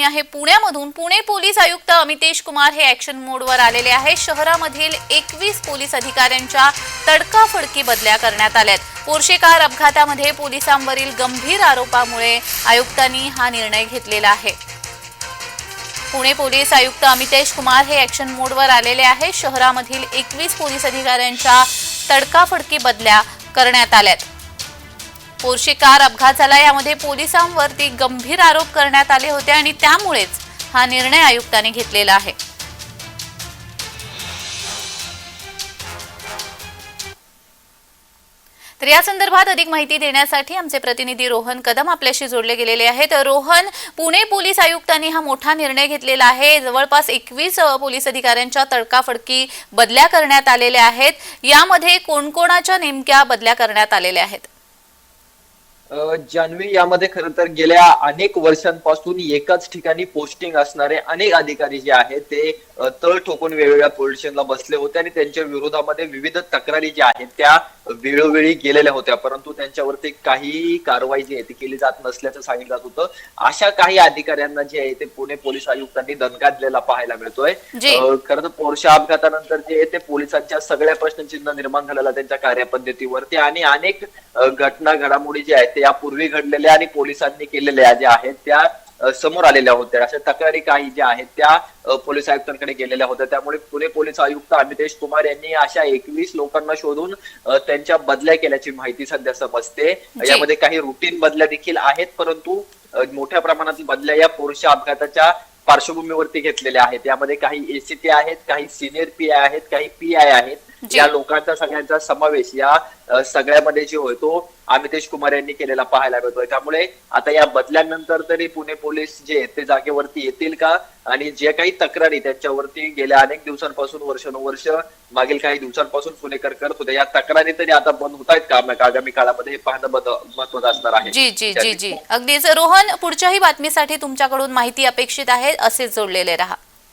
बातमी आहे पुण्यामधून. पुणे पोलीस आयुक्त अमितेश कुमार हे ऍक्शन मोडवर आलेले आहेत. शहरामधील एकवीस पोलीस अधिकाऱ्यांच्या तडकाफडकी बदल्या करण्यात आल्यात. पोर्शे कार अपघातामध्ये पोलिसांवरील गंभीर आरोपामुळे आयुक्तांनी हा निर्णय घेतलेला आहे. पुणे पोलीस आयुक्त अमितेश कुमार हे ऍक्शन मोडवर आलेले आहे शहरामधील एकवीस पोलीस अधिकाऱ्यांच्या तडकाफडकी बदल्या करण्यात आल्यात. पोर्शे कार अपघात झाला. यामध्ये पोलिसांवरती गंभीर आरोप करण्यात आले होते आणि त्यामुळेच हा निर्णय आयुक्तांनी घेतलेला आहे. तर या संदर्भात अधिक माहिती देण्यासाठी आमचे प्रतिनिधी रोहन कदम आपल्याशी जोडले गेलेले आहेत. रोहन पुणे पोलीस आयुक्तांनी हा मोठा निर्णय घेतलेला आहे. जवळपास एकवीस पोलीस अधिकाऱ्यांच्या तडकाफडकी बदल्या करण्यात आलेल्या आहेत. यामध्ये कोणकोणाच्या नेमक्या बदल्या करण्यात आलेल्या आहेत? जान्हवी यामध्ये खरं तर गेल्या अनेक वर्षांपासून एकाच ठिकाणी पोस्टिंग असणारे अनेक अधिकारी जे आहेत ते तळ ठोकून वेगवेगळ्या पोलीस स्टेशनला बसले होते आणि त्यांच्या विरोधामध्ये विविध तक्रारी ज्या आहेत त्या वेळोवेळी गेलेल्या होत्या. परंतु त्यांच्यावरती काही कारवाई जी आहे ती केली जात नसल्याचं सांगितलं जात होतं. अशा काही अधिकाऱ्यांना जे आहे ते पुणे पोलीस आयुक्तांनी दणका पाहायला मिळतोय. जी. खरं तर पोरशा अपघातानंतर जे आहे ते पोलिसांच्या सगळ्या प्रश्नचिन्ह निर्माण झालेला त्यांच्या कार्यपद्धतीवरती. आणि अनेक घटना घडामोडी ज्या आहेत यापूर्वी घडलेल्या आणि पोलिसांनी केलेल्या ज्या आहेत त्या समोर आलेल्या होत्या अशा तक्रारी काही ज्या आहेत त्या पोलीस आयुक्तांकडे गेलेल्या होत्या त्यामुळे पुणे पोलीस आयुक्त अमितेश कुमार यांनी अशा एकवीस लोकांना शोधून त्यांच्या बदल्या केल्याची माहिती सध्या समजते. यामध्ये काही रुटीन बदल्या देखील आहेत परंतु मोठ्या प्रमाणात बदल्या या पोरशा अपघाताच्या पार्श्वभूमीवरती घेतलेल्या आहेत यामध्ये काही एसीपी आहेत काही सिनियर पी आय आहेत काही पी आय आहेत. या लोकांचा सगळ्यांचा समावेश या सगळ्यामध्ये जे होय तो अमितेश कुमार यांनी केलेला पाहायला मिळतोय. त्यामुळे आता या बदल्यानंतर तरी पुणे पोलीस जे आहेत ते जागेवरती येतील का? आणि जे काही तक्रारी त्यांच्यावरती गेल्या अनेक दिवसांपासून वर्षानुवर्ष मागील काही दिवसांपासून पुणेकर करत होते. या तक्रारी तरी आता बंद होत आहेत का? आगामी काळामध्ये हे पाहणं महत्वाचं असणार आहे. जी जी जी जी. अगदीच. रोहन पुढच्याही बातमीसाठी तुमच्याकडून माहिती अपेक्षित आहे असेच जोडलेले रहा.